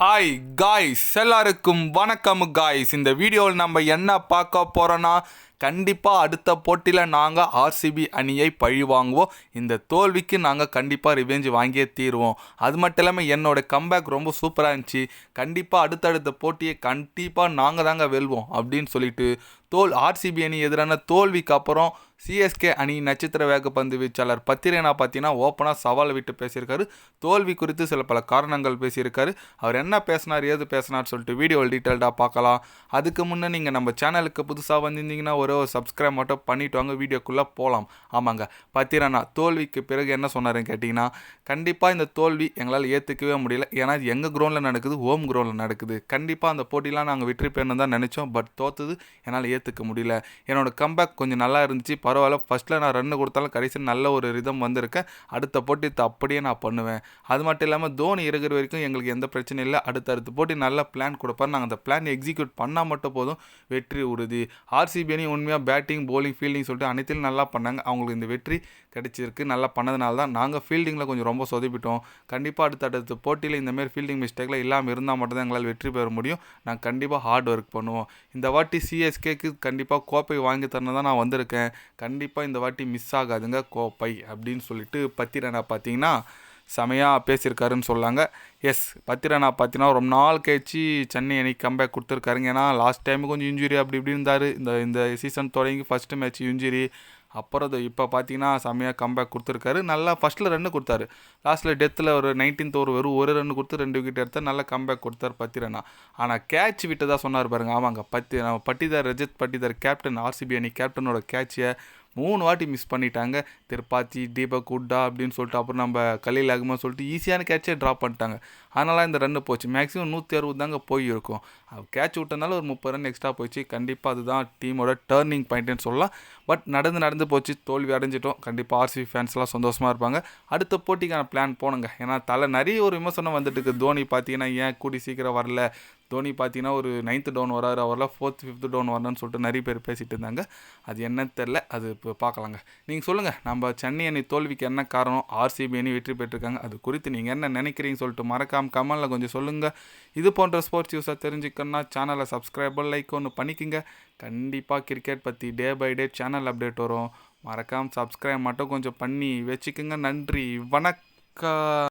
Hi guys எல்லாருக்கும் வணக்கம் guys இந்த வீடியோவில் நம்ம என்ன பார்க்க போகிறோன்னா கண்டிப்பாக அடுத்த போட்டியில் நாங்கள் ஆர்சிபி அணியை பழி வாங்குவோம். இந்த தோல்விக்கு நாங்கள் கண்டிப்பாக ரிவெஞ்ச் வாங்கியே தீருவோம். அது மட்டும் இல்லாமல் என்னோடய கம்பேக் ரொம்ப சூப்பராக இருந்துச்சு. கண்டிப்பாக அடுத்தடுத்த போட்டியை கண்டிப்பாக நாங்கள் தாங்க வெல்வோம் அப்படின்னு சொல்லிட்டு தோல் ஆர்சிபி அணி எதிரான தோல்விக்கு அப்புறம் சிஎஸ்கே அணி நட்சத்திர வேகப்பந்து வீச்சாளர் பத்திரேனா பார்த்தீங்கன்னா ஓப்பனாக சவால் விட்டு பேசியிருக்காரு. தோல்வி குறித்து சில பல காரணங்கள் பேசியிருக்காரு. அவர் என்ன பேசினார் ஏது பேசினார் சொல்லிட்டு வீடியோவில் டீட்டெயில்டாக பார்க்கலாம். அதுக்கு முன்னே நீங்கள் நம்ம சேனலுக்கு புதுசாக வந்திருந்தீங்கன்னா ஒரே ஒரு சப்ஸ்கிரைப் மட்டும் பண்ணிவிட்டு வாங்க வீடியோக்குள்ளே போகலாம் ஆமாங்க பத்திரனா தோல்விக்கு பிறகு என்ன சொன்னாருன்னு கேட்டிங்கன்னா கண்டிப்பாக இந்த தோல்வி எங்களால் ஏற்றுக்கவே முடியல. ஏன்னா அது எங்கள் க்ரௌண்டில் நடக்குது ஹோம் க்ரௌண்டில் நடக்குது. கண்டிப்பாக அந்த போட்டிலாம் நாங்கள் வெற்றி பெறணும் தான் நினச்சோம். பட் தோற்றுது என்னால் ஏற்றுக்க முடியல. என்னோடய கம்பேக் கொஞ்சம் நல்லா இருந்துச்சு. பரவாயில்ல ஃபஸ்ட்டில் நான் ரன்னு கொடுத்தாலும் கடைசியில் நல்ல ஒரு ரிதம் வந்திருக்கேன் அடுத்த போட்டி அப்படியே நான் பண்ணுவேன். அது மட்டும் இல்லாமல் தோனி இருக்கிற வரைக்கும் எங்களுக்கு எந்த பிரச்சனையும் இல்லை. அடுத்தடுத்த போட்டி நல்ல பிளான் கொடுப்பார். நாங்கள் அந்த பிளான் எக்ஸிக்யூட் பண்ணால் மட்டும் போதும். வெற்றி உறுதி. ஆர்சிபி அணி உண்மையாக பேட்டிங் போலிங் ஃபீல்டிங் சொல்லிட்டு அனைத்திலும் நல்லா பண்ணாங்க. அவங்களுக்கு இந்த வெற்றி கிடைச்சிருக்கு. நல்லா பண்ணதுனால தான் நாங்கள் ஃபீல்டிங்கில் கொஞ்சம் ரொம்ப சொதப்பிட்டோம். கண்டிப்பாக அடுத்தடுத்த போட்டியில் இந்தமாரி ஃபீல்டிங் மிஸ்டேக்கில் இல்லாமல் இருந்தால் மட்டும்தான் எங்களால் வெற்றி பெற முடியும். நாங்கள் கண்டிப்பாக ஹார்ட் ஒர்க் பண்ணுவோம். இந்த வாட்டி சிஎஸ்கேக்கு கண்டிப்பாக கோப்பை வாங்கி தரணும் தான் நான் வந்திருக்கேன். கண்டிப்பாக இந்த வாட்டி மிஸ் ஆகாதுங்க. கோப்பை அப்படின்னு சொல்லிட்டு பத்திரனா பார்த்தீங்கன்னா செமையாக பேசியிருக்காருன்னு சொல்லாங்க. எஸ் பத்திரனா பார்த்தீங்கன்னா ரொம்ப நாள் கழிச்சு சென்னை அணிக்கு கம்பேக் கொடுத்துருக்காருங்க. ஏன்னா லாஸ்ட் டைம் கொஞ்சம் இன்ஜுரி அப்படி இப்படி இருந்தார். இந்த இந்த சீசன் தொடங்கி ஃபஸ்ட்டு மேட்ச் இன்ஜுரி அப்புறம் இப்போ பார்த்தீங்கன்னா செம்மையாக கம்பேக் கொடுத்துருக்காரு. நல்லா ஃபஸ்ட்டில் ரன்னு கொடுத்தாரு. லாஸ்ட்டில் டெத்தில் ஒரு நைன்டீன்த் ஒரு வெறும் ஒரு ரன் கொடுத்து ரெண்டு விக்கெட் எடுத்தால் நல்லா கம்பேக் கொடுத்தாரு பத்திரனா ஆனால் கேட்ச் விட்டதா சொன்னார் பாருங்க. ஆமாங்க. பத்தி நம்ம பட்டிதார் ரஜத் பட்டிதார் கேப்டன் ஆர்சிபி அணி கேப்டனோட கேட்சை மூணு வாட்டி மிஸ் பண்ணிட்டாங்க. திருப்பாச்சி தீபக் உட்டா அப்படின்னு சொல்லிட்டு அப்புறம் நம்ம கல்லில் அகமது சொல்லிட்டு ஈஸியான கேட்சே ட்ராப் பண்ணிட்டாங்க. அதனால் இந்த ரன்னு போச்சு. மேக்ஸிமம் நூற்றி அறுபது தாங்க போயிருக்கும். கேட்ச் விட்டனால ஒரு முப்பது ரன் எக்ஸ்ட்ரா போச்சு. கண்டிப்பாக அதுதான் டீமோட டேர்னிங் பாயிண்ட்னு சொல்லலாம். பட் நடந்து நடந்து போச்சு. தோல்வி அடைஞ்சிட்டோம். கண்டிப்பாக ஆர்சிபி ஃபேன்ஸ்லாம் சந்தோஷமாக இருப்பாங்க. அடுத்த போட்டிக்கான பிளான் போனுங்க ஏன்னா தலை நிறைய ஒரு விமர்சனம் வந்துட்டு இருக்கு. தோனி பார்த்தீங்கன்னா ஏன் கூடி சீக்கிரம் வரல? தோனி பார்த்தீங்கன்னா ஒரு நைன்த்து டவுன் வராரு அவரெல்லாம் ஃபோர்த் ஃபிஃப்த்து டவுன் வரணும்னு சொல்லிட்டு நிறைய பேர் பேசிகிட்டு இருந்தாங்க. அது என்னன்னு தெரில அது இப்போ பார்க்கலாங்க. நீங்கள் சொல்லுங்கள் நம்ம சென்னை அணி தோல்விக்கு என்ன காரணம்? ஆர்சிபி அணி வெற்றி பெற்றிருக்காங்க. அது குறித்து நீங்கள் என்ன நினைக்கிறீங்க சொல்லிட்டு மறக்காம கமெண்டில் கொஞ்சம் சொல்லுங்கள் இது போன்ற ஸ்போர்ட்ஸ் நியூஸை தெரிஞ்சுக்கணும்னா சேனலை சப்ஸ்கிரைபர் லைக் ஒன்று பண்ணிக்கோங்க. கண்டிப்பாக கிரிக்கெட் பற்றி day by day channel update வரும். மறக்காமல் சப்ஸ்கிரைப் மட்டும் கொஞ்சம் பண்ணி வச்சுக்கோங்க. நன்றி வணக்கம்.